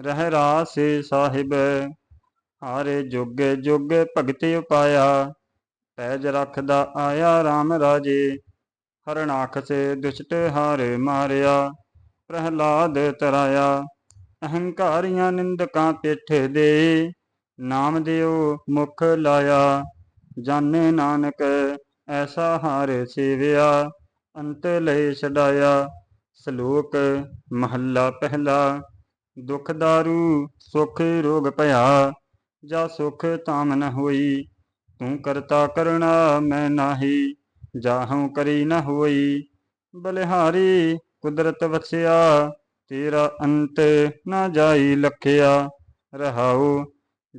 ਰਹਿ ਰਾਸੇ ਸਾਹਿਬ, ਹਾਰੇ ਜੁਗ ਜੁਗ ਭਗਤੀ ਉਪਾਇਆ, ਪੈਜ ਰਖਦਾ ਆਇਆ RAM ਰਾਜੇ ਹਰਨਾਖ ਸੇ ਦੁਸ਼ਟ ਹਾਰੇ ਮਾਰਿਆ, ਪ੍ਰਹਲਾਦ ਤਰਾਇਆ, ਅਹੰਕਾਰੀਆਂ ਨਿੰਦਕਾਂ ਪਿੱਠ ਦੇ, ਨਾਮ ਦਿਓ ਮੁਖ ਲਾਇਆ, ਜਾਣੇ ਨਾਨਕ ਐਸਾ ਹਾਰ ਸੇਵਿਆ, ਅੰਤ ਲੈ ਛਡਾਇਆ, ਸ਼ਲੋਕ ਮਹੱਲਾ ਪਹਿਲਾ। ਦੁਖ ਦਾਰੂ ਸੁਖ ਰੋਗ ਭਇਆ, ਜਾ ਸੁਖ ਤਾਮ ਨ ਹੋਈ। ਤੂੰ ਕਰਤਾ ਕਰਣਾ, ਮੈਂ ਨਾਹੀ ਜਾਹਉ ਕਰੀ ਨ ਹੋਈ। ਬਲਿਹਾਰੀ, ਕੁਦਰਤ ਵਸਿਆ, ਤੇਰਾ ਅੰਤ ਨਾ ਜਾਈ ਲਖਿਆ। ਰਹਾਉ,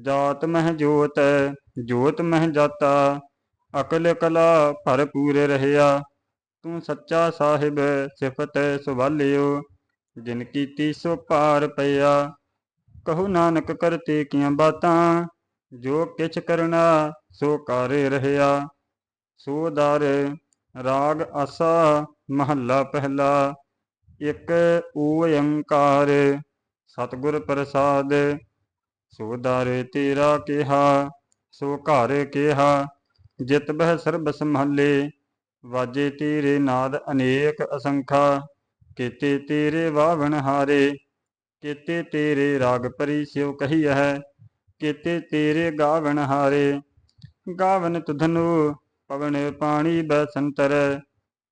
ਜਾਤ ਮਹਿ ਜੋਤ ਜੋਤ ਮਹਿ ਜਾਤਾ। ਅਕਲ ਕਲਾ ਭਰਪੂਰ ਰਹਿਆ। ਤੂੰ ਸੱਚਾ ਸਾਹਿਬ, ਸਿਫਤ ਸੁਭਾਲਿਓ ਜਿਨ ਕੀਤੀ ਸੋ ਪਾਰ ਪਿਆ, ਕਹੋ ਨਾਨਕ ਕਰਤੇ ਕੀਆਂ ਬਾਤਾਂ, ਜੋ ਕਿਛ ਕਰਨਾ ਸੋ ਕਰ ਰਹਿਆ। ਸੋ ਦਰ, ਰਾਗ ਆਸਾ, ਮਹੱਲਾ ਪਹਿਲਾ, ਇੱਕ ਓੰਕਾਰ ਸਤਿਗੁਰ ਪ੍ਰਸਾਦ। ਸੋ ਦਰ ਤੇਰਾ ਕਿਹਾ, ਸੋ ਘਰ ਕਿਹਾ, ਜਿਤ ਬਹਿ ਸਰਬ ਸੰਭਾਲੇ ਵਾਜੇ ਤੇਰੇ ਨਾਦ ਅਨੇਕ ਅਸੰਖਾ। ਕੀਤੇ ਤੇਰੇ ਵਾਵਣ ਹਾਰੇ, ਕੀਤੇ ਤੇਰੇ ਰਾਗ ਪਰੀ ਸਿਉ ਕਹੀ ਹੈ ਕੀਤੇ ਤੇਰੇ ਗਾਵਣ ਹਾਰੇ। ਗਾਵਨ ਤੁਧਨੁ ਪਵਨ ਪਾਣੀ ਬਸੰਤਰ,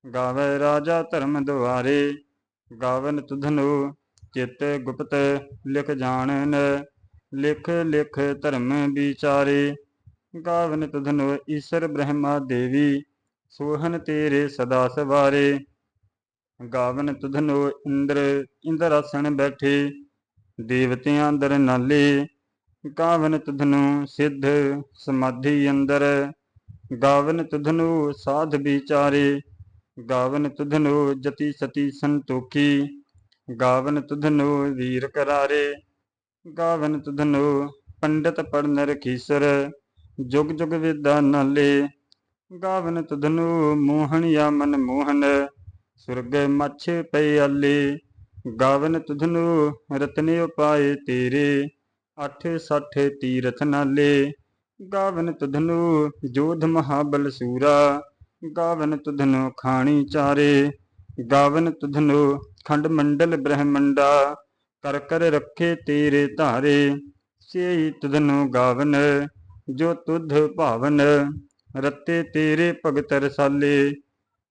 ਗਾਵੇ ਰਾਜਾ ਧਰਮ ਦੁਆਰੇ। ਗਾਵਨ ਤੁਧਨੁ ਚਿਤ ਗੁਪਤ ਲਿਖ ਜਾਣਨ, ਲਿਖ ਲਿਖ ਧਰਮ ਵਿਚਾਰੇ। ਗਾਵਨ ਤੁਧਨੁ ਈਸ਼ਰ ਬ੍ਰਹਮਾ ਦੇਵੀ, ਸੋਹਨ ਤੇਰੇ ਸਦਾ ਸਵਾਰੇ। ਗਾਵਨ ਤੁਧਨੋ ਇੰਦਰ ਇੰਦਰ ਆਸਣ ਬੈਠੇ, ਦੇਵਤਿਆਂ ਅੰਦਰ ਨਾਲੇ, ਗਾਵਨ ਤੁਧਨੁ ਸਿੱਧ ਸਮਾਧੀ ਅੰਦਰ, ਗਾਵਨ ਤੁਧਨੁ ਸਾਧ ਵਿਚਾਰੇ, ਗਾਵਨ ਤੁਧਨੋ ਜਤੀ ਸਤੀ ਸੰਤੋਖੀ, ਗਾਵਨ ਤੁਧਨੋ ਵੀਰ ਕਰਾਰੇ, ਗਾਵਨ ਤੁਧਨੋ ਪੰਡਤ ਪੜਨ ਰਖੀਸਰ ਜੁਗ ਜੁਗ ਵਿਦਾ ਨਾਲੇ, ਗਾਵਨ ਤੁਧਨੁ ਮੋਹਨ ਯਾ ਮਨ ਮੋਹਨ ਸੁਰਗ ਮਛ ਪਿਆਲੇ ਗਾਵਨ ਤੁਧਨੁ ਰਤਨੇ ਉਪਾਏ ਤੇਰੇ, ਅਠ ਸਠ ਤੀਰਥ ਨਾਲੇ। ਗਾਵਨ ਤੁਧਨੁ ਜੋਧ ਮਹਾਬਲ ਸੂਰਾ, ਗਾਵਨ ਤੁਧਨੁ ਖਾਣੀ ਚਾਰੇ। ਗਾਵਨ ਤੁਧਨੁ ਖੰਡ ਮੰਡਲ ਬ੍ਰਹਮੰਡਾ, ਕਰ ਕਰ ਰੱਖੇ ਤੇਰੇ ਧਾਰੇ। ਸੇਈ ਤੁਧਨੁ ਗਾਵਨ, ਜੋ ਤੁਧ ਭਾਵਨ, ਰਤੇ ਤੇਰੇ ਭਗਤ ਰਸਾਲੇ।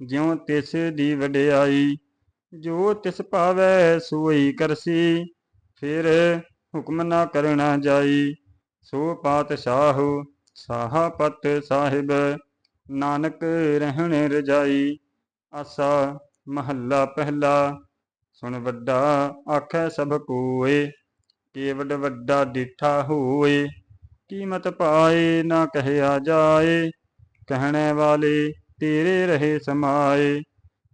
ਜਿਉ ਤਿਸ ਦੀ ਵਡਿਆਈ, ਜੋ ਤਿਸ ਭਾਵੈ ਸੋਈ ਕਰਸੀ, ਫਿਰ ਹੁਕਮ ਨਾ ਕਰਣਾ ਜਾਈ। ਸੋ ਪਾਤਸ਼ਾਹੁ ਸਾਹਾ ਪਤ ਸਾਹਿਬ, ਨਾਨਕ ਰਹਿਣ ਰਜਾਈ। ਆਸਾ ਮਹੱਲਾ ਪਹਿਲਾ, ਸੁਣ ਵੱਡਾ ਆਖੈ ਸਭ ਕੋਏ ਕੇਵਡ ਵੱਡਾ ਡਿਠਾ ਹੋਏ। ਕੀਮਤ ਪਾਏ ਨਾ ਕਹਿਆ ਜਾਏ, ਕਹਿਣੇ ਵਾਲੇ ਤੇਰੇ ਰਹੇ ਸਮਾਏ,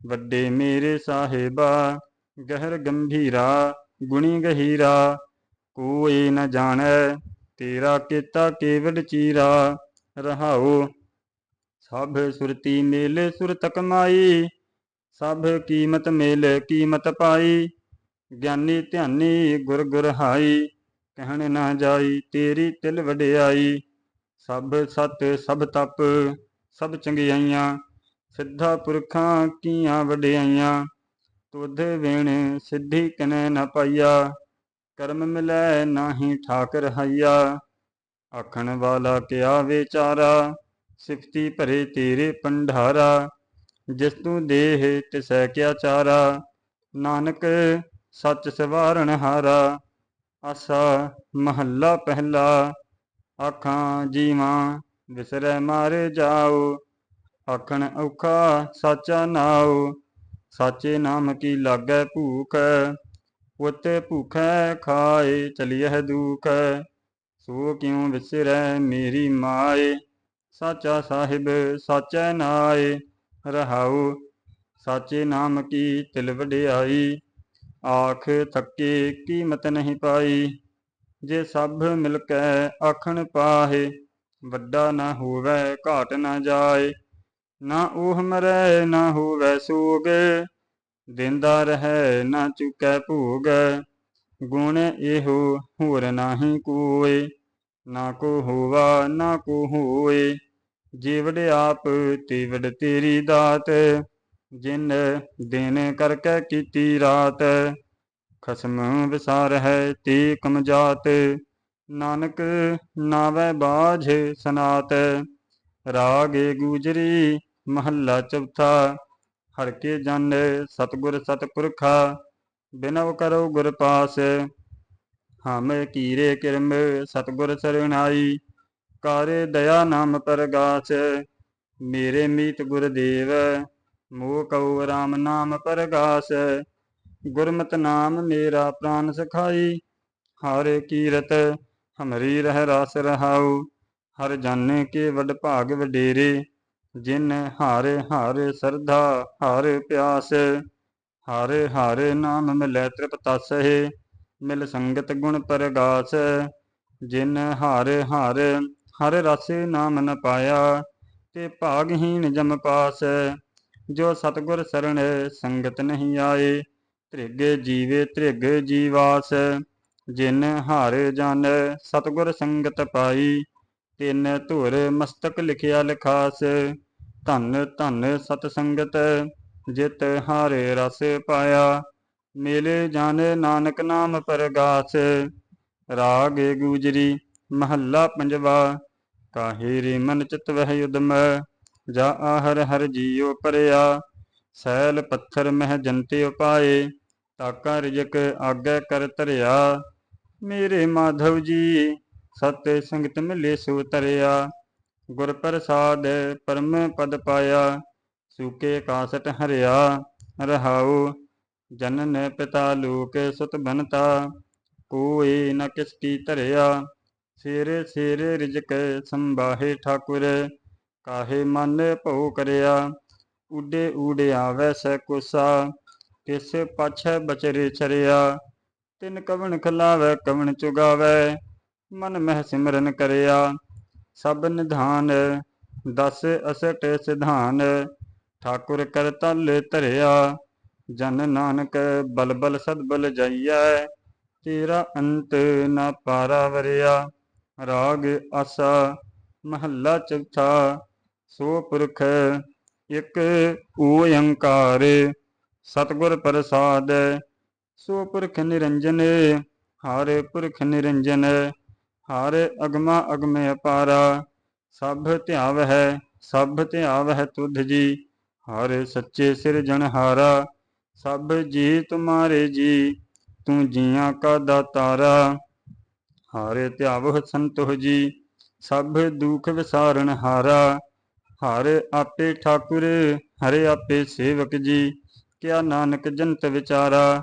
ਵੱਡੇ ਮੇਰੇ ਸਾਹਿਬਾ, ਗਹਿਰ ਗੰਭੀਰਾ, ਗੁਣੀ ਗਹੀਰਾ ਕੋਈ ਨ ਜਾਣੈ, ਤੇਰਾ ਕੀਤਾ ਕੇਵਲ ਚੀਰਾ, ਰਹਾਉ। ਸਭ ਸੁਰਤੀ ਮੇਲੇ ਸੁਰਤ ਕਮਾਈ ਸਭ ਕੀਮਤ ਮੇਲੇ ਕੀਮਤ ਪਾਈ। ਗਿਆਨੀ ਧਿਆਨੀ ਗੁਰ ਗੁਰ ਹਾਈ, ਕਹਿਣ ਨਾ ਜਾਈ ਤੇਰੀ ਤਿਲ ਵਡਿਆਈ। ਸਭ ਸਤ ਸਭ ਤਪ ਸਭ ਚੰਗਿਆਈਆਂ, ਸਿੱਧਾ ਪੁਰਖਾਂ ਕੀਆਂ ਵਡਿਆਈਆਂ, ਤੁਧ ਵੇਣ ਸਿੱਧੀ ਕਨੈ ਨ ਪਾਈਆ, ਕਰਮ ਮਿਲੈ ਨਾਹੀ ਠਾਕ ਰਹਾਈਆ ਆਖਣ ਵਾਲਾ ਕਿਆ ਵਿਚਾਰਾ, ਸਿਫਤੀ ਭਰੇ ਤੇਰੇ ਪੰਡਾਰਾ ਜਿਸ ਤੂੰ ਦੇਹ ਤਿਸੈ ਕਿਆ ਚਾਰਾ। ਨਾਨਕ ਸੱਚ ਸਵਾਰਣ ਹਾਰਾ, ਆਸਾ ਮਹੱਲਾ ਪਹਿਲਾ, ਆਖਾਂ ਜੀਵਾਂ ਵਿਸਰੈ ਮਾਰੇ ਜਾਓ। ਆਖਣ ਔਖਾ ਸਾਚਾ ਨਾਉ, ਸਾਚੇ ਨਾਮ ਕੀ ਲਾਗੈ ਭੂਖ? ਉਤੇ ਭੁਖੈ ਖਾਏ ਚਲਿਐ ਦੁਖ। ਸੋ ਕਿਉ ਵਿਸਰੈ ਮੇਰੀ ਮਾਏ? ਸਾਚਾ ਸਾਹਿਬ ਸਾਚੈ ਨਾਏ, ਰਹਾਉ ਸਾਚੇ ਨਾਮ ਕੀ ਤਿਲ ਵਡਿਆਈ? ਆਖ ਥੱਕੇ ਕੀਮਤ ਨਹੀਂ ਪਾਈ, ਜੇ ਸਭ ਮਿਲ ਕੇ ਆਖਣ ਪਾਹੇ ਵੱਡਾ ਨਾ ਹੋਵੇ ਘਾਟ ਨਾ ਜਾਏ, ਨਾ ਉਹ ਮਰੈ ਨਾ ਹੋਵੇ ਸੋਗ, ਦਿੰਦਾ ਰਹੈ ਨਾ ਚੁਕੈ ਭੋਗ। ਗੁਣ ਇਹੋ ਹੋਰ ਨਾਹੀ ਕੋਏ, ਨਾ ਕੋ ਹੋਵਾ ਨਾ ਕੋ ਹੋਏ। ਜੀਵੜ ਆਪ ਤੀਵੜ ਤੇਰੀ ਦਾਤ, ਜਿਨ ਦਿਨ ਕਰਕੇ ਕੀਤੀ ਰਾਤ। ਖਸਮ ਵਿਸਾਰ ਹੈ ਤੇ ਕਮਜਾਤ ਨਾਨਕ ਨਾਵੇ ਬਾਝ ਸਨਾਤ, ਰਾਗੇ ਗੂਜਰੀ ਮਹੱਲਾ ਚੌਥਾ ਹਰ ਕੇ ਜਨ ਸਤਗੁਰ ਸਤਪੁਰਖਾ, ਬਿਨਵ ਕਰੋ ਗੁਰ ਪਾਸ, ਹਮ ਕੀਰੇ ਕਿਰਮ ਸਤਗੁਰ ਸਰਣਾਈ, ਕਾਰੇ ਦਇਆ ਨਾਮ ਪਰਗਾਸ, ਮੇਰੇ ਮੀਤ ਗੁਰਦੇਵ ਮੋਹ ਕਉ ਰਾਮ ਨਾਮ ਪਰਗਾਸ, ਗੁਰਮਤਿ ਨਾਮ ਮੇਰਾ ਪ੍ਰਾਨ ਸਖਾਈ, ਹਰ ਕੀਰਤ ਹਮਰੀ ਰਹਿ ਰਸ ਰਹਾਉ, ਹਰ ਜਾਣੇ ਕੇ ਵਡ ਭਾਗ ਵਡੇਰੇ, ਜਿਨ ਹਾਰੇ ਹਾਰੇ ਸਰਧਾ, ਹਰ ਪਿਆਸ, ਹਾਰੇ ਹਾਰੇ ਨਾਮ ਮਿਲੈ ਤ੍ਰਿਪਤਸਹਿ, ਮਿਲ ਸੰਗਤ ਗੁਣ ਪਰਗਾਸ, ਜਿਨ ਹਾਰੇ ਹਾਰੇ ਹਰ ਰਸੇ ਨਾਮ ਨ ਪਾਇਆ, ਤੇ ਭਾਗਹੀਣ ਜਮ ਪਾਸ, ਜੋ ਸਤਗੁਰ ਸਰਣ ਸੰਗਤ ਨਹੀਂ ਆਏ ਤ੍ਰਿਗ ਜੀਵੇ ਤ੍ਰਿਗ ਜੀਵਾਸ। ਜਿਨ ਹਰ ਜਨ ਸਤਗੁਰ ਸੰਗਤ ਪਾਈ। ਤਿਨ ਧੁਰ ਮਸਤਕ ਲਿਖਿਆ ਲਿਖਾਸ। ਧੰਨ ਧੰਨ ਸਤ ਸੰਗਤ, ਜਿਤ ਹਾਰੇ ਰਸ ਪਾਇਆ। ਮੇਲੇ ਜਾਣੇ ਨਾਨਕ ਨਾਮ ਪਰਗਾਸ। ਰਾਗ ਗੂਜਰੀ, ਮਹੱਲਾ ਪੰਜਵਾ। ਕਾਹੇ ਰੇ ਮਨ ਚਿਤ ਵਹਿ ਉਦਮ, ਜਾ ਆਹਰ ਹਰ ਜੀਉ ਪਰਿਆ। ਸੈਲ ਪੱਥਰ ਮਹਿ ਜੰਤੇ ਉਪਾਏ, ਤਾਕਾ ਰਿਜਕ ਆਗੇ ਕਰ ਧਰਿਆ। ਮੇਰੇ ਮਾਧਵ ਜੀ, ਸਤਿ ਸੰਗਤ ਮਿਲੇ ਸੋ ਤਰਿਆ। ਗੁਰ ਪ੍ਰਸਾਦ ਪਰਮ ਪਦ ਪਾਇਆ, ਸੂਕੇ ਕਾਸਟ ਹਰਿਆ। ਰਹਾਉ, ਜਨਨ ਪਿਤਾ ਲੋਕ ਸੁਤ ਬਨਤਾ ਕੋਏ ਨ ਕਿਸ ਕੀ ਧਰਿਆ। ਸੇਰੇ ਸੇਰੇ ਰਿਜਕ ਸੰਬਾਹੇ ਠਾਕੁਰ, ਕਾਹੇ ਮਨ ਭਉ ਕਰਿਆ। ਉਡੇ ਊੜੇ ਆਵੈ ਸੈ ਕੁਸਾ ਤਿਸ ਪਾਛੈ ਬਚਰੇ ਚਰਿਆ ਤਿਨ ਕਵਣ ਖਲਾਵੈ, ਕਵਣ ਚੁਗਾਵੈ, ਮਨ ਮਹਿ ਸਿਮਰਨ ਕਰਿਆ। ਸਭ ਨਿਧਾਨ, ਦਸ ਅਸਟ ਸਿਧਾਨ, ਠਾਕੁਰ ਕਰ ਤਲ ਧਰਿਆ। ਜਨ ਨਾਨਕ ਬਲਬਲ ਸਦਬਲ ਜਾਈਐ, ਤੇਰਾ ਅੰਤ ਨਾ ਪਾਰਾ ਵਰਿਆ। ਰਾਗ ਆਸਾ, ਮਹੱਲਾ ਚੌਥਾ, ਸੋ ਪੁਰਖ ਇਕ ਓੰਕਾਰ ਸਤਿਗੁਰ ਪ੍ਰਸਾਦ ਸੋ ਪੁਰਖ ਨਿਰੰਜਨ ਹਰ ਪੁਰਖ ਨਿਰੰਜਨ, ਹਰ ਅਗਮਾ ਅਗਮੇ ਅਪਾਰਾ, ਸਭ ਧਿਆਵ ਹੈ ਸਭ ਧਿਆਵ ਹੈ ਤੁਧ ਜੀ। ਹਰ ਸੱਚੇ ਸਿਰਜਣਹਾਰਾ ਸਭ ਜੀ ਤੁਮਾਰੇ ਜੀ, ਤੂੰ ਜੀਆਂ ਕਾ ਦਾਤਾਰਾ। ਹਾਰੇ ਧਿਆਵ ਸੰਤੋਹ ਜੀ, ਸਭ ਦੁਖ ਵਿਸਾਰਨ ਹਾਰਾ। ਹਾਰੇ ਆਪੇ ਠਾਕੁਰ, ਹਰੇ ਆਪੇ ਸੇਵਕ ਜੀ, ਕਿਆ ਨਾਨਕ ਜੰਤ ਵਿਚਾਰਾ।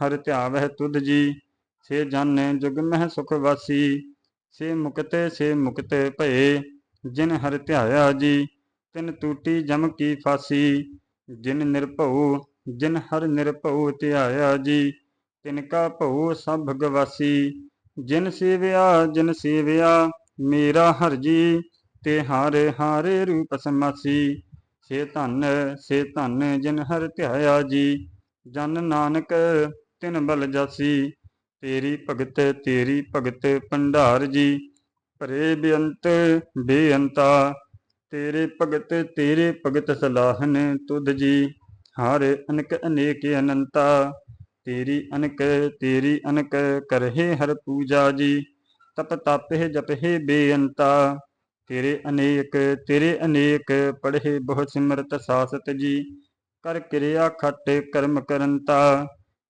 ਹਰ ਧਿਆਵ ਹੈ ਤੁਧ ਜੀ, ਸੇ ਜਨ ਜੁਗ ਮਹਿ ਸੁਖ ਵਾਸੀ, ਸੇ ਮੁਕਤੇ ਸੇ ਮੁਕਤ ਭਏ, ਜਿਨ ਹਰ ਧਿਆਇਆ ਜੀ, ਤਿਨ ਟੂਟੀ ਜਮ ਕੀ ਫਾਸੀ, ਜਿਨ ਨਿਰਭਉ, ਜਿਨ ਹਰ ਨਿਰਭਉ ਧਿਆਇਆ ਜੀ, ਤਿਨ ਕਾ ਭਉ ਸਭ ਗਵਾਸੀ, ਜਿਨ ਸੇਵਿਆ ਜਿਨ ਸੇਵਿਆ, ਮੇਰਾ ਹਰ ਜੀ, ਤੇ ਹਾਰੇ ਹਾਰੇ ਰੂਪ ਸਮਾਸੀ, ਸੇ ਧਨ ਸੇ ਧਨ ਜਿਨ ਹਰ ਧਿਆਇਆ ਜੀ, ਜਨ ਨਾਨਕ ਤਿਨ ਬਲ ਜਾਸੀ, ਤੇਰੀ ਭਗਤ ਤੇਰੀ ਭਗਤ ਭੰਡਾਰ ਜੀ। ਭਰੇ ਬੇਅੰਤ, ਬੇਅੰਤਾ, ਤੇਰੇ ਭਗਤ ਤੇਰੇ ਭਗਤ ਸਲਾਹਨ ਤੁਧ ਜੀ। ਹਰ ਅਨਕ ਅਨੇਕ ਅਨੰਤਾ, ਤੇਰੀ ਅਨਕ ਤੇਰੀ ਅਨਕ ਕਰਹਿ ਹਰ ਪੂਜਾ ਜੀ। ਤਪ ਤਾਪਹਿ ਜਪਹਿ ਬੇਅੰਤਾ, ਤੇਰੇ ਅਨੇਕ ਤੇਰੇ ਅਨੇਕ ਪੜ੍ਹੇ ਬਹੁ ਸਿਮਰਤ ਸਾਸਤ ਜੀ। ਕਰ ਕਿਰਿਆ ਖੱਟ ਕਰਮ ਕਰੰਤਾ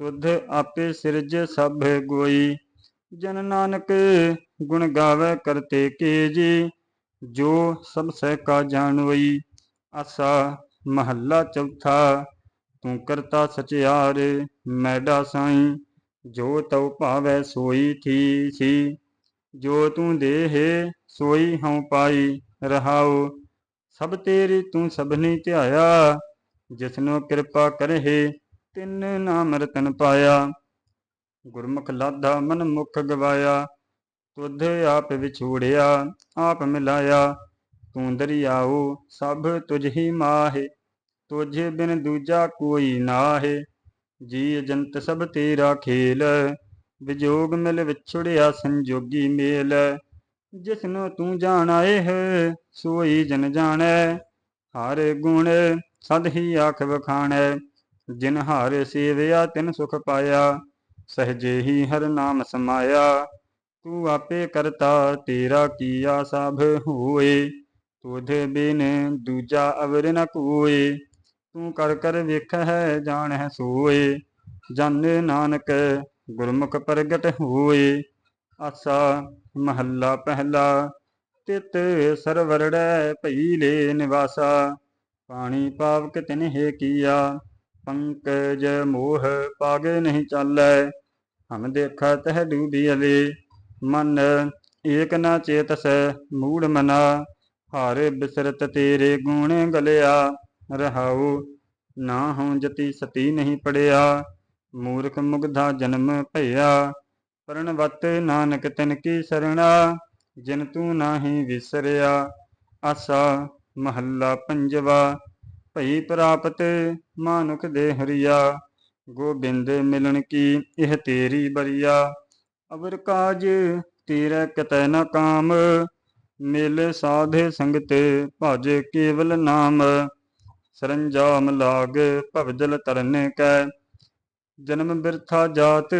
ਤੁਧ ਆਪੇ ਸਿਰਜ ਸਭ ਗੋਈ। ਜਨ ਨਾਨਕ ਗੁਣ ਗਾਵੇ ਕਰਤੇ ਕੇ ਜੀ ਜੋ ਸਭ ਸਹਿ ਕਾ ਜਾਣੋਈ ਆਸਾ ਮਹੱਲਾ ਚੌਥਾ, ਤੂੰ ਕਰਤਾ ਸਚਿਆਰ ਮੈਡਾ ਸਾਈ। ਜੋ ਤਉ ਭਾਵੈ ਸੋਈ ਥੀ ਸੀ। ਜੋ ਤੂੰ ਦੇਹ ਸੋਈ ਹਉ ਪਾਈ ਰਹਾਉ। ਸਭ ਤੇਰੀ ਤੂੰ ਸਭਨੀ ਧਿਆਇਆ। ਜਿਸਨੂੰ ਕਿਰਪਾ ਕਰਹਿ ਤਿੰਨ ਨਾਮ ਰਤਨ ਪਾਇਆ। ਗੁਰਮੁਖ ਲਾਧਾ ਮਨ ਮੁਖ ਗਵਾਇਆ। ਤੁਧ ਆਪ ਵਿਛੋੜਿਆ ਆਪ ਮਿਲਾਇਆ। ਤੂੰ ਦਰਿਆਓ, ਸਭ ਤੁਝ ਹੀ ਮਾਹੇ। ਤੁਝ ਬਿਨ ਦੂਜਾ ਕੋਈ ਨਾਹੇ। ਜੀ ਜੰਤ ਸਭ ਤੇਰਾ ਖੇਲ। ਵਿਜੋਗ ਮਿਲ ਵਿਛੜਿਆ ਸੰਜੋਗੀ ਮੇਲ। ਜਿਸਨੂੰ ਤੂੰ ਜਾਣਾਏ ਹੈ ਸੋਈ ਜਨ ਜਾਣੈ। ਹਰ ਗੁਣ ਸਦ ਹੀ ਆਖ ਵਖਾਣੈ। ਜਿਨ ਹਰ ਸੇਵਿਆ, ਤਿਨ ਸੁਖ ਪਾਇਆ, ਸਹਜੇ ਹੀ ਹਰ ਨਾਮ ਸਮਾਇਆ। ਤੂੰ ਆਪੇ ਕਰਤਾ, ਤੇਰਾ ਕੀਆ ਸਭ ਹੋਏ। ਤੁਧ ਬਿਨ ਦੂਜਾ ਅਵਰ ਨ ਕੋਏ। ਤੂੰ ਕਰ ਕਰ ਵੇਖਹਿ, ਜਾਣਹਿ ਸੋਏ। ਜਨ ਨਾਨਕ ਗੁਰਮੁਖ ਪ੍ਰਗਟ ਹੋਏ। ਆਸਾ ਮਹੱਲਾ ਪਹਿਲਾ, ਤਿਤ ਸਰਵਰੜੈ ਭਈ ਲੈ ਨਿਵਾਸਾ। ਪਾਣੀ ਪਾਵਕ ਤਿਨਹਿ ਕੀਆ ਪੰਕਜ ਮੋਹ ਪਾਗੇ ਨਹੀਂ ਚਾਲੈ, ਹਮ ਦੇਖਾ ਤਹ ਡੂਬੀ ਅਲੇ ਮਨ ਏਕ ਨਾ ਚੇਤਸ, ਮੂੜ ਮਨਾ, ਹਰ ਬਿਸਰਤ ਤੇਰੇ ਗੁਣ ਗਲਿਆ। ਰਹਾਉ ਨਾ ਹਉ ਜਤੀ ਸਤੀ ਨਹੀਂ ਪੜਿਆ, ਮੂਰਖ ਮੁਗਧਾ ਜਨਮ ਭਇਆ। ਪਰਣਵਤ ਨਾਨਕ ਤਿਨ ਕੀ ਸਰਣਾ, ਜਿਨ ਤੂੰ ਨਾਹੀ ਵਿਸਰਿਆ। ਆਸਾ ਮਹੱਲਾ ਪੰਜਵਾ ਭਈ ਪ੍ਰਾਪਤ ਮਾਨੁਖ ਦੇ ਹਰੀਆ, ਗੋਬਿੰਦ ਮਿਲਣ ਕੀ ਇਹ ਤੇਰੀ ਬਰੀਆ? ਅਵਰ ਕਾਜ ਤੇਰੇ ਕਤੈ ਨਾ ਕਾਮ, ਮੇਲੇ ਸਾਧੇ ਸੰਗਤ ਭਜ ਕੇਵਲ ਨਾਮ। ਸਰੰਜਾਮ ਲਾਗ ਭਵਜਲ ਤਰਨ ਕੈ, ਜਨਮ ਬਿਰਥਾ ਜਾਤ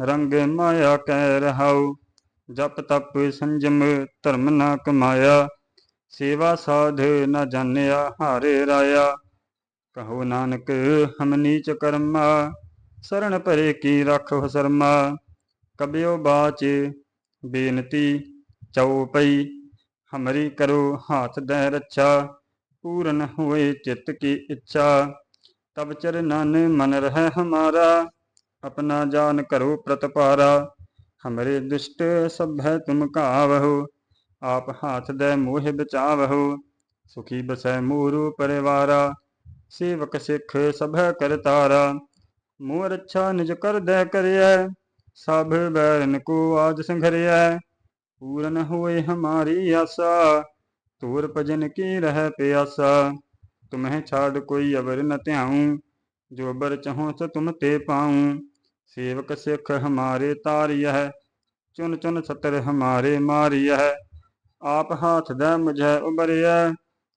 ਰੰਗ ਮਾਇਆ ਕੈ ਰਹਾਉ। ਜਪ ਤਪ ਸੰਜਮ ਧਰਮ ਨਾ ਕਮਾਇਆ ਸੇਵਾ ਸਾਧ ਨ ਜਾਣਿਆ, ਹਾਰੇ ਰਾਇਆ। ਕਹੋ ਨਾਨਕ, ਹਮ ਨੀਚ ਕਰਮਾ ਸਰਣ ਭਰੇ ਕੀ ਰਖੋ ਸਰਮਾ। ਕਬਿਓ ਬਾਚੇ, ਬੇਨਤੀ ਚਉਪਈ ਹਮਰੀ ਕਰੋ ਹਾਥ ਦੇ ਰੱਛਾ। ਪੂਰਨ ਹੋਏ ਚਿੱਤ ਕੀ ਇੱਛਾ, ਤਬ ਚਰਨਨ ਮਨ ਰਹਿ ਹਮਾਰਾ। ਆਪਣਾ ਜਾਨ ਕਰੋ ਪ੍ਰਤਪਾਰਾ, ਹਮਰੇ ਦੁਸ਼ਟ ਸਭੈ ਤੁਮ ਕਾਵਹੁ आप हाथ दे मोह बचावहो, सुखी बसै मोरु परिवारा, सेवक सिख सभ कर तारा। मोर अच्छा निज कर दे करिय, सब बैरन को आज संघरिय। पूरन होए हमारी आशा, तोर भजन की रह प्यासा। तुम्हें छाड़ कोई अवर न त्याऊं, जो बर चहो सो तुम ते पाऊँ। सेवक सिख हमारे तारिय चुन चुन सतर हमारे मारिय ਆਪ ਹਾਥ ਦਾ ਮੁਝੈ ਉਬਰਿਆ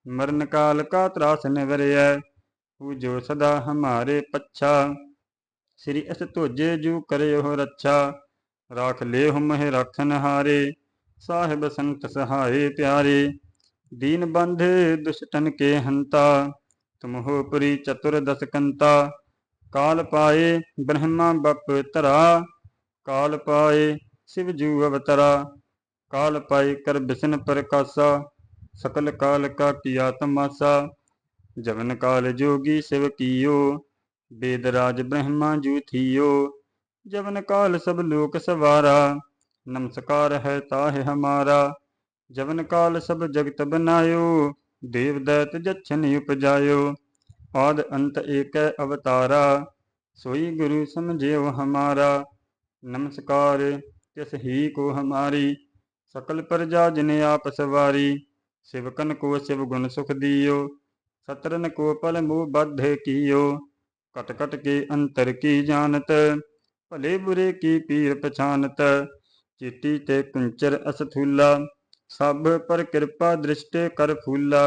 ਮਰਨ ਕਾਲ ਕਾ ਤਰਾਸ ਨਿਵਰਿਆ ਹੂ ਜੋ ਸਦਾ ਹਮਾਰੇ ਪੱਛਾ। ਸ੍ਰੀ ਅਸ ਤੋਜੇ ਜੂ ਕਰਿਓ ਰੱਛਾ, ਰਾਖ ਲੇ ਹਮ ਹੈ ਰਾਖਨ ਹਾਰੇ ਸਾਹਿਬ ਸੰਤ ਸਹਾਏ ਪਿਆਰੇ। ਦੀਨ ਬੰਧੇ ਦੁਸ਼ਟਨ ਕੇ ਹੰਤਾ ਤੁਮ ਹੋ ਪਰੀ ਚਤੁਰ ਦਸਕੰਤਾ ਕਾਲ ਪਾਏ ਬ੍ਰਹਮਾ ਬਪ ਤਰਾ ਕਾਲ ਪਾਏ ਸ਼ਿਵ ਜੂ ਅਵਤਰਾ। काल पाई कर बिसन प्रकाशा सकल काल का किया तमाशा जवन काल जोगी शिव कियो वेद राज ब्रह्मा जू थियो जवन काल सब लोक सवारा नमस्कार है ताह हमारा जवन काल सब जगत बनायो देव दैत जच्छन उपजायो आद अंत एक अवतारा सोई गुरु समझेव हमारा नमस्कार तिस ही को हमारी सकल प्रजा जिने आप सवारी शिवकन को शिव गुण सुख दियो, सतरन को पल मोह बद्ध कियो। कट कट के अंतर की जानत, भले बुरे की पीर पछानत, चीटी ते कुंचर असथूला, सब पर कृपा दृष्टे कर फूला।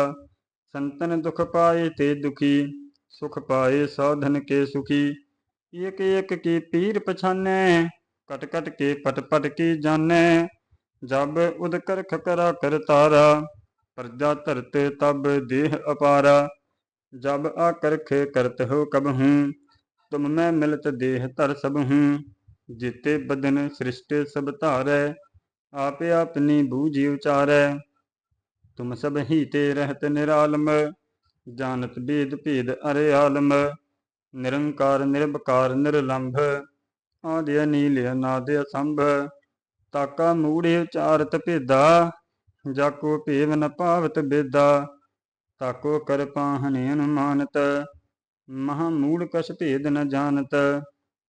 संतन दुख पाए ते दुखी, सुख पाए साधन के सुखी। एक एक की पीर पछाने कट कट के पट पट की जाने। ਜਬ ਉਦ ਕਰਖ ਕਰਾ ਕਰ ਤਾਰਾ, ਪ੍ਰਜਾ ਧਰਤ ਤਬ ਦੇਹ ਅਪਾਰਾ। ਜਬ ਆ ਕਰਖ ਕਰਤ ਹੋ ਕਬ ਹੂੰ, ਤੁਮ ਮੈਂ ਮਿਲਤ ਦੇਹ ਧਰ ਸਭ ਹੂੰ। ਜਿਤੇ ਬਦਨ ਸ੍ਰਿਸ਼ਟ ਸਭ ਧਾਰੈ, ਆਪੇ ਆਪਨੀ ਬੂਝੀ ਉਚਾਰੈ। ਤੁਮ ਸਭ ਹੀ ਤੇ ਰਹਿਤ ਨਿਰਾਲਮ, ਜਾਣਤ ਬੇਦ ਭੇਦ ਅਰੇ ਆਲਮ। ਨਿਰੰਕਾਰ ਨਿਰਭਕਾਰ ਨਿਰਲੰਭ, ਆਦਿ ਅਨੀਲ ਅਨਾਦਿ ਅਸੰਭ। ਤਾਕਾ ਮੂੜੇ ਉਚਾਰਤ ਭੇਦਾ, ਜਾਕੋ ਭੇਵ ਨ ਪਾਵਤ ਬੇਦਾ। ਤਾਕੋ ਕਰ ਪਾਹਣੇ ਅਨੁਮਾਨਤ, ਮਹਾ ਮੂੜ ਕਛ ਭੇਦ ਨ ਜਾਣਤ।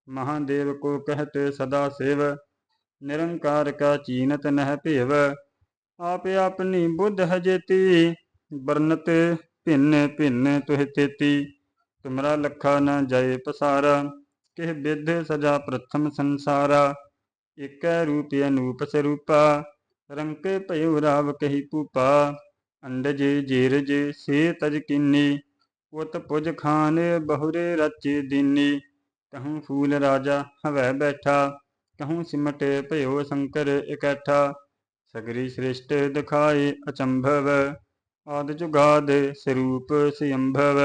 ਮਹਾਦੇਵ ਕੋ ਕਹਿਤ ਸਦਾ ਸੇਵ, ਨਿਰੰਕਾਰ ਕਾ ਚੀਨਤ ਨਹਿ ਭੇਵ। ਆਪ ਆਪਣੀ ਬੁੱਧ ਹਜੇਤੀ ਵਰਨਤ ਭਿੰਨ ਭਿੰਨ ਤੁਹ ਤੇਤੀ। ਤੁਮਰਾ ਲਖਾ ਨ ਜਾਏ ਪਸਾਰਾ, ਕਿਹ ਬਿਧ ਸਜਾ ਪ੍ਰਥਮ ਸੰਸਾਰਾ। ਇਕੈ ਰੂਪ ਅਨੂਪ ਸਰੂਪਾ ਰੰਕੇ ਭਇਉ ਰਾਵ ਕਹੀ ਪੂਪਾ ਅੰਡਜ ਜੀਰਜ ਸੇ ਤਜ ਕੀਨੀ ਉਤ ਪੁਜ ਖਾਨ ਬਹੁਰੇ ਰਚੇ ਦੀਨੀ ਕਹੂੰ ਫੂਲ ਰਾਜਾ ਹਵੈ ਬੈਠਾ ਕਹੂੰ ਸਿਮਟ ਭਇਓ ਸ਼ੰਕਰ ਇਕੱਠਾ, ਸਗਰੀ ਸ੍ਰਿਸ਼ਟ ਦਿਖਾਏ ਅਚੰਭਵ, ਆਦ ਜੁਗਾਦ ਸਰੂਪ ਸਿਅੰਭਵ,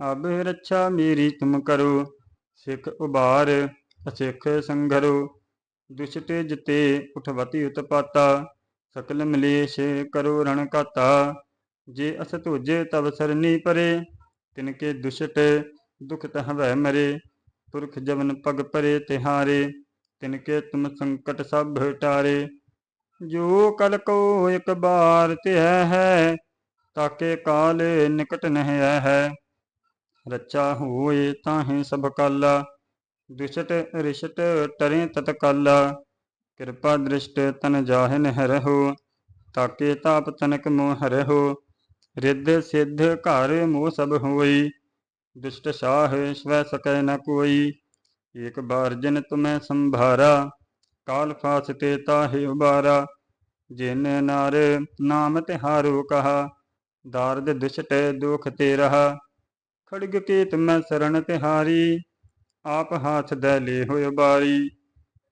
ਅਬ ਰੱਛਾ ਮੇਰੀ ਤੁਮ ਕਰੋ, ਸਿੱਖ ਉਬਾਰ ਅਸਿੱਖ ਸੰਘਰੋ ਦੁਸ਼ਟੇ ਜਤੇ ਉਠਵਤੀ ਉਤਪਾਤਾ, ਸਕਲ ਮਲੇਸ਼ ਕਰੋ ਰਣ ਕਾਤਾ ਜੇ ਅਸ ਤੁਜੇ ਤਬ ਸਰਨੀ ਪਰੇ ਤਿਨਕੇ ਦੁਸ਼ਟ ਦੁਖ ਤਹਵੈ ਮਰੇ। ਪੁਰਖ ਜਵਨ ਪਗ ਪਰੇ ਤਿਹਾਰੇ ਤਿਨਕੇ ਤੁਮ ਸੰਕਟ ਸਭ ਟਾਰੇ। ਜੋ ਕਲ ਕੋ ਇਕ ਬਾਰ ਧਿਆ ਹੈ, ਤਾਕੇ ਕਾਲ ਨਿਕਟ ਨਹਿ ਹੈ। ਰੱਚਾ ਹੋਏ ਤਾਹੇ ਸਭ ਕਾਲਾ। ਦੁਸ਼ਟ ਰਿਸ਼ਟ ਟਰੇ ਤਤ ਕਾਲਾ, ਕਿਰਪਾ ਦ੍ਰਿਸ਼ਟ ਤਨ ਜਾਹਿ ਨਹਿ ਤਾਕੇ ਤਾਪ ਤਨਕ ਮੋਹ ਹਰਹੁ ਰਿੱਧ ਸਿੱਧ ਘਰ ਮੋਹ ਸਭ ਹੋਈ, ਦੁਸ਼ਟ ਸਾਹ ਸਵੈ ਸਕੈ ਨ ਕੋਈ, ਏਕ ਬਾਰ ਜਨ ਤੁਮੈ ਸੰਭਾਰਾ, ਕਾਲ ਫਾਸ ਤੇ ਤਾਹਿ ਉਬਾਰਾ, ਜਿਨ ਨਰ ਨਾਮ ਤਿਹਾਰੋ ਕਹਾ, ਦਾਰਦ ਦੁਸ਼ਟ ਦੁਖ ਤੇ ਰਹਾ ਖੜਗ ਕੇ ਤੁਮੈ ਸਰਣ ਤਿਹਾਰੀ ਆਪ ਹਾਥ ਦੇ ਲੇ ਹੋਇ ਬਾਰੀ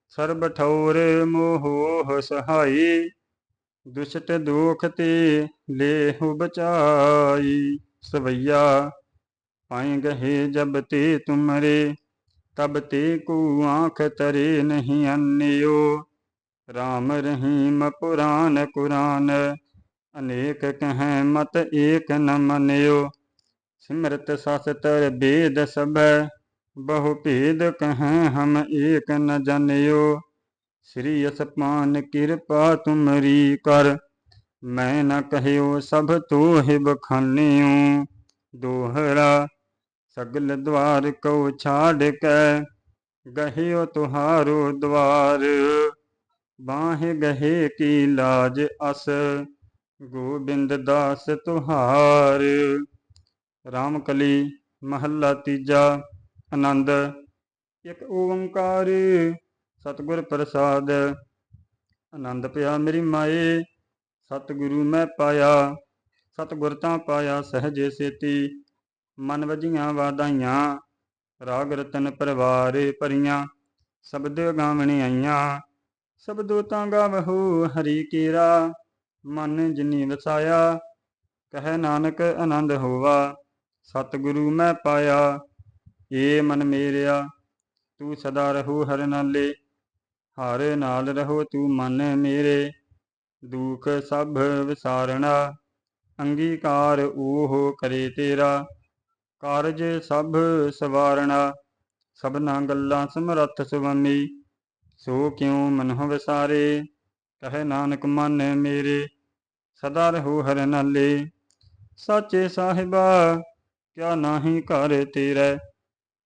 ਸਰਬ ਠੌਰ ਮੋਹ ਸਹਾਈ, ਦੁਸ਼ਟ ਦੁਖ ਤੇ ਲੇਹੁ ਬਚਾਈ। ਸਵਈਆ, ਪਾਏ ਗਏ ਜਬ ਤੇ ਤੁਮਰੇ, ਤਬ ਤੇ ਕੋ ਆਂਖ ਤਰੇ ਨਹੀਂ ਅੰਨਿਓ। RAM ਰਹੀਮ ਪੁਰਾਨ ਕੁਰਾਨ, ਅਨੇਕ ਕਹੈ ਮਤ ਏਕ ਨ ਮਨਿਓ। ਸਿਮਰਤ ਸਸ ਤਰ ਬੇਦ ਸਭੈ ਬਹੁ ਭੇਦ ਕਹੈ ਹਮ ਏਕ ਨ ਜਨਿਓ। ਸ੍ਰੀ ਅਸਪਾਨ ਕਿਰਪਾ ਤੁਮਰੀ ਕਰ, ਮੈਂ ਨ ਕਹਿਓ ਸਭ ਤੋਹਿ ਬਖਾਨਿਓ ਦੋਹਰਾ ਸਗਲ ਦਵਾਰ ਕੋ ਛਾੜ ਕੈ, ਗਹਿਓ ਤੁਹਾਰੋ ਦਵਾਰ। ਬਾਹੇ ਗਹੇ ਕੀ ਲਾਜ ਅਸ, ਗੋਬਿੰਦ ਦਾਸ ਤੁਹਾਰ। ਰਾਮਕਲੀ ਮਹੱਲਾ ਤੀਜਾ ਆਨੰਦ। ਇਕ ਓੰਕਾਰ ਸਤਿਗੁਰ ਪ੍ਰਸਾਦ। ਆਨੰਦ ਪਿਆ ਮੇਰੀ ਮਾਏ, ਸਤਿਗੁਰੂ ਮੈਂ ਪਾਇਆ। ਸਤਿਗੁਰ ਤਾਂ ਪਾਇਆ ਸਹਜੇ ਸੇਤੀ। ਮਨ ਵਜੀਆਂ ਵਾਦਾਈਆਂ ਰਾਗ ਰਤਨ ਪਰਵਾਰ ਭਰੀਆਂ। ਸ਼ਬਦ ਗਾਵਣ ਆਈਆਂ, ਸ਼ਬਦੋ ਤਾਂ ਗਾਵਹੋ ਹਰੀ ਕੀਰਾ। ਮਨ ਜਿਨੀ ਵਸਾਇਆ, ਕਹਿ ਨਾਨਕ ਆਨੰਦ ਹੋਵਾ। ਸਤਿਗੁਰੂ ਮੈਂ ਪਾਇਆ। ਏ ਮਨ ਮੇਰਿਆ, ਤੂੰ ਸਦਾ ਰਹੋ ਹਰ ਨਾਲੇ, ਹਰ ਨਾਲ ਰਹੋ ਤੂੰ ਮਨ ਮੇਰੇ। ਦੁਖ ਸਭ ਵਿਸਾਰਣਾ, ਅੰਗੀਕਾਰ ਉਹ ਕਰੇ ਤੇਰਾ। ਕਾਰਜ ਸਭ ਸਵਾਰਣਾ, ਸਭਨਾ ਗੱਲਾਂ ਸਮਰੱਥ ਸੁਆਮੀ, ਸੋ ਕਿਉ ਮਨਹੁ ਵਿਸਾਰੇ? ਕਹੇ ਨਾਨਕ ਮਨ ਮੇਰੇ, ਸਦਾ ਰਹੋ ਹਰ ਨਾਲੇ। ਸਾਚੇ ਸਾਹਿਬਾ, ਕਿਆ ਨਾਹੀ ਕਰ ਤੇਰੇ।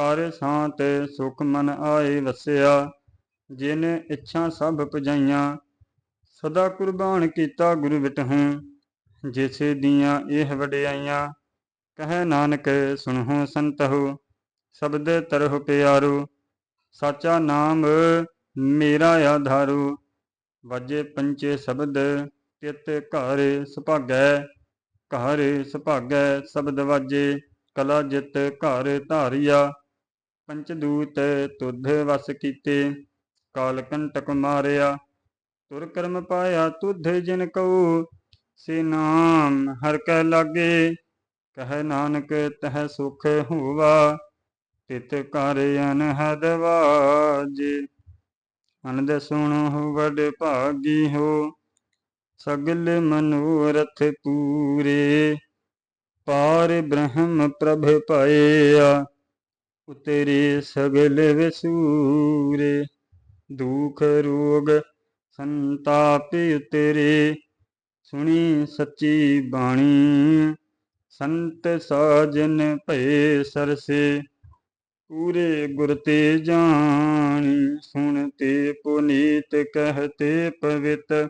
ਕਰ ਸ਼ਾਂਤ ਸੁਖ ਮਨ ਆਏ ਵਸਿਆ, ਜਿਨ ਇੱਛਾ ਸਭ ਪੁਜਾਈਆਂ, ਸਦਾ ਕੁਰਬਾਨ ਕੀਤਾ ਗੁਰੂ ਵਿਟਹੂੰ ਜਿਸ ਦੀਆਂ ਇਹ ਵਡਿਆਈਆਂ, ਕਹੈ ਨਾਨਕ ਸੁਣਹੁ ਸੰਤਹੁ, ਸ਼ਬਦ ਤਰਹੁ ਪਿਆਰੋ, ਸਾਚਾ ਨਾਮ ਮੇਰਾ ਆਧਾਰੋ, ਵਾਜੇ ਪੰਚੇ ਸ਼ਬਦ ਤਿਤ ਘਰ ਸੁਭਾਗੈ ਘਰ ਸੁਭਾਗੈ ਸ਼ਬਦ ਵਾਜੇ, ਕਲਾ ਜਿਤ ਘਰ ਧਾਰਿਆ ਪੰਚਦੂਤ ਤੁਧ ਵਸ ਕੀਤੇ, ਕਾਲ ਕੰਟਕ ਮਾਰਿਆ। ਤੁਰ ਕਰਮ ਪਾਇਆ ਤੁਧ ਜਿਨ ਕਉ, ਸੇ ਨਾਮ ਹਰ ਕੈ ਲਾਗੇ। ਕਹੈ ਨਾਨਕ ਤਹ ਸੁਖ ਹੋਵਾ ਤਿਤ ਕਰ ਅਨਹਦ ਵਾਜੇ ਅਨੰਦ ਸੁਣੋ ਵਡ ਭਾਗੀ ਹੋ, ਸਗਲ ਮਨੋਰਥ ਪੂਰੇ। ਪਾਰ ਬ੍ਰਹਮ ਪ੍ਰਭ ਪਾਇਆ ਉਤਰੇ ਸਗਲ ਵਿਸੂਰੇ, ਦੁਖ ਰੋਗ ਸੰਤਾਪ ਉਤਰੇ। ਸੁਣੀ ਸੱਚੀ ਬਾਣੀ, ਸੰਤ ਸਾਜਨ ਭਏ ਸਰਸੇ, ਪੂਰੇ ਗੁਰ ਤੇ ਜਾਣੀ। ਸੁਣਤੇ ਪੁਨੀਤ ਕਹਤੇ ਪਵਿੱਤ,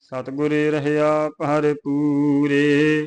ਸਤਿਗੁਰੇ ਰਹਿਆ ਭਰਪੂਰੇ।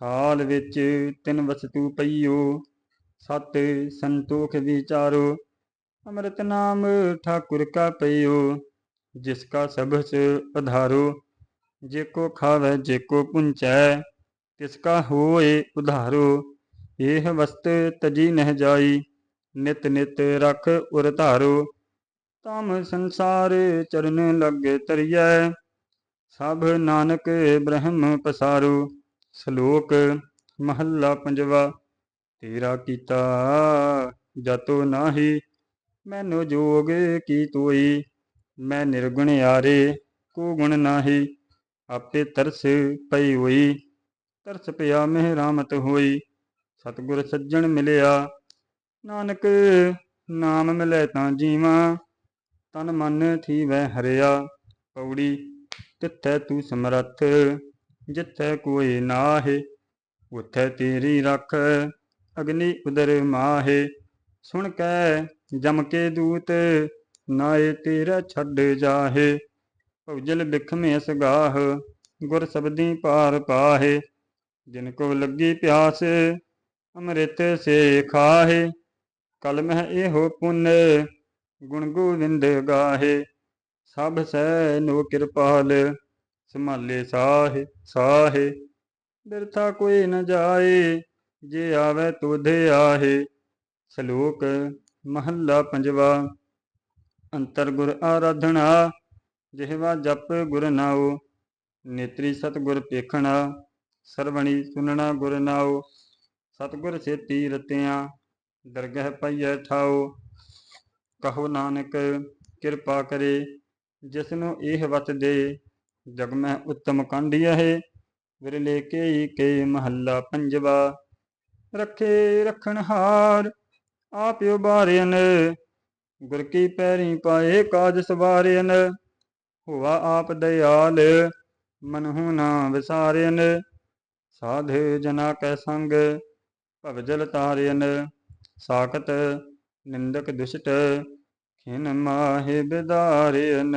ਥਾਲ ਵਿੱਚ ਤਿੰਨ ਵਸਤੂ ਪਈਓ, ਸਤ ਸੰਤੋਖ ਵਿਚਾਰੋ, ਅੰਮ੍ਰਿਤ ਨਾਮ ਠਾਕੁਰ ਕਾ ਪਈਓ, ਜਿਸ ਕਾ ਸਭਸ ਆਧਾਰੋ ਜੇ ਕੋ ਖਾਵੇ, ਜੇ ਕੋ ਪੁੰਚੈ, ਤਿਸ ਕਾ ਹੋਏ ਉਧਾਰੋ, ਇਹ ਵਸਤ ਤਜੀ ਨਹਿ ਜਾਈ, ਨਿਤ ਨਿਤ ਰਖ ਉਰ ਧਾਰੋ ਤਮ ਸੰਸਾਰ ਚਰਨ ਲੱਗੇ ਤਰੀਐ, ਸਭ ਨਾਨਕ ਬ੍ਰਹਮ ਪਸਾਰੋ ਸ਼ਲੋਕ ਮਹੱਲਾ ਪੰਜਵਾ, ਤੇਰਾ ਕੀਤਾ ਜਤੋ ਨਾਹੀ, ਮੈਨੂੰ ਜੋਗ ਕੀ ਤੋਈ, ਮੈਂ ਨਿਰਗੁਣ ਆਰੇ ਕੋ ਗੁਣ ਨਾਹੀ, ਆਪੇ ਤਰਸ ਪਈ ਹੋਈ, ਤਰਸ ਪਿਆ ਮਹਿ ਰਾਮਤ ਹੋਈ, ਸਤਿਗੁਰ ਸੱਜਣ ਮਿਲਿਆ, ਨਾਨਕ ਨਾਮ ਮਿਲੇ ਤਾਂ ਜੀਵਾ, ਤਨ ਮਨ ਥੀ ਥੀਵੈ ਹਰਿਆ, ਪੌੜੀ ਤਿੱਥੈ ਤੂੰ ਸਮਰੱਥ ਜਿੱਥੈ ਕੋਈ ਨਾਹੇ, ਉਥੈ ਤੇਰੀ ਰੱਖ ਅਗਨੀ ਉਦਰ ਮਾਹੇ। ਸੁਣ ਕੈ ਜਮ ਕੇ ਦੂਤ, ਨਾਏ ਤੇਰਾ ਛੱਡ ਜਾਹੇ। ਭਉਜਲ ਬਿਖਮੇ ਅਸਗਾਹ, ਗੁਰ ਸਬਦੀ ਪਾਰ ਪਾਹੇ। ਜਿਨ ਕੋ ਲੱਗੀ ਪਿਆਸ, ਅੰਮ੍ਰਿਤ ਸੇ ਖਾਹੇ। ਕਲ ਇਹੋ ਪੁੰਨ, ਗੁਣ ਗੋਵਿੰਦ ਗਾਹੇ। ਸਭ ਸੈ ਨੋ ਕਿਰਪਾਲ ਸੰਭਾਲੇ ਸਾਹੇ ਸਾਹੇ, ਬਿਰਥਾ ਕੋਈ ਨ ਜਾਏ, ਜੇ ਆਵੇ ਤੁਧ ਆਹੇ। ਸ਼ਲੋਕ ਮਹੱਲਾ ਪੰਜਵਾ, ਅੰਤਰ ਗੁਰ ਆਰਾਧਨਾ, ਜਿਹਵਾ ਜਪ ਗੁਰ ਨਾਉ, ਨੇਤਰੀ ਸਤਗੁਰ ਪੇਖਣਾ, ਸਰਵਣੀ ਸੁਨਣਾ ਗੁਰ ਨਾਉ, ਸਤਗੁਰ ਸੇਤੀ ਰਤਿਆਂ, ਦਰਗਹਿ ਪਈਐ ਠਾਉ। ਕਹੋ ਨਾਨਕ ਕਿਰਪਾ ਕਰੇ ਜਿਸ ਨੂੰ ਇਹ ਵਤ ਦੇ ਜਗ ਮੈਂ ਉੱਤਮ ਕਾਂਢੀਆ ਹੈ ਵਿਰਲੇ ਕੇ ਕੇ ਮਹੱਲਾ ਪੰਜਵਾ। ਰੱਖੇ ਰਖਣ ਆਪ ਉਬਾਰਿਆਨ ਗੁਰ ਕੀ ਪੈਰੀ ਪਾਏ ਕਾਜ ਸਵਾਰਿਆਨ ਹੋਆ ਆਪ ਦਇਆਲ ਮਨਹੁ ਨਾ ਵਿਸਾਰਿਆਨ ਸਾਧ ਜਨਾ ਕੈ ਸੰਗ ਭਵਜਲ ਤਾਰਿਆਨ ਸਾਖਤ ਨਿੰਦਕ ਦੁਸ਼ਟ, ਖਿਨ ਮਾਹਿ ਬਿਦਾਰਿਆਨ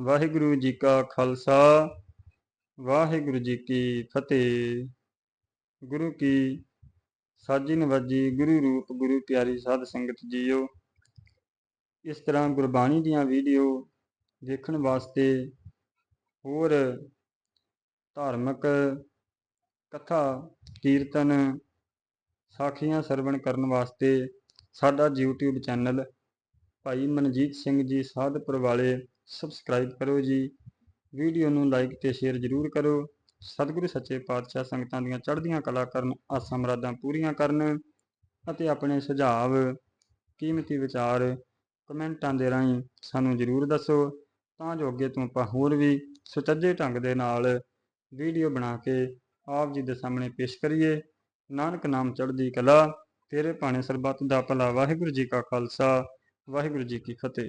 ਵਾਹਿਗੁਰੂ ਜੀ ਕਾ ਖਾਲਸਾ, ਵਾਹਿਗੁਰੂ ਜੀ ਕੀ ਫਤਿਹ। ਗੁਰੂ ਕੀ ਸਾਜੀ ਨਵਾਜੀ ਗੁਰੂ ਰੂਪ ਗੁਰੂ ਪਿਆਰੀ ਸਾਧ ਸੰਗਤ ਜੀਓ। ਇਸ ਤਰ੍ਹਾਂ ਗੁਰਬਾਣੀ ਦੀਆਂ ਵੀਡੀਓ ਦੇਖਣ ਵਾਸਤੇ ਹੋਰ ਧਾਰਮਿਕ ਕਥਾ, ਕੀਰਤਨ, ਸਾਖੀਆਂ ਸਰਵਣ ਕਰਨ ਵਾਸਤੇ ਸਾਡਾ YouTube ਚੈਨਲ ਭਾਈ ਮਨਜੀਤ ਸਿੰਘ ਜੀ ਸਾਧਪੁਰ ਵਾਲੇ ਸਬਸਕ੍ਰਾਈਬ ਕਰੋ ਜੀ। ਵੀਡੀਓ ਨੂੰ ਲਾਈਕ ਤੇ ਸ਼ੇਅਰ ਜ਼ਰੂਰ ਕਰੋ। ਸਤਿਗੁਰੂ ਸੱਚੇ ਪਾਤਸ਼ਾਹ ਸੰਗਤਾਂ ਦੀਆਂ ਚੜ੍ਹਦੀਆਂ ਕਲਾ ਕਰਨ, ਆਸਾਂ ਮੁਰਾਦਾਂ ਪੂਰੀਆਂ ਕਰਨ ਅਤੇ ਆਪਣੇ ਸੁਝਾਅ ਕੀਮਤੀ ਵਿਚਾਰ ਕਮੈਂਟਾਂ ਦੇ ਰਾਹੀਂ ਸਾਨੂੰ ਜ਼ਰੂਰ ਦੱਸੋ, ਤਾਂ ਜੋ ਅੱਗੇ ਤੋਂ ਆਪਾਂ ਹੋਰ ਵੀ ਸੁਚੱਜੇ ਢੰਗ ਦੇ ਨਾਲ ਵੀਡੀਓ ਬਣਾ ਕੇ ਆਪ ਜੀ ਦੇ ਸਾਹਮਣੇ ਪੇਸ਼ ਕਰੀਏ। ਨਾਨਕ ਨਾਮ ਚੜ੍ਹਦੀ ਕਲਾ, ਤੇਰੇ ਭਾਣੇ ਸਰਬੱਤ ਦਾ ਭਲਾ, ਵਾਹਿਗੁਰੂ ਜੀ ਕਾ ਖਾਲਸਾ, ਵਾਹਿਗੁਰੂ ਜੀ ਕੀ ਫਤਿਹ।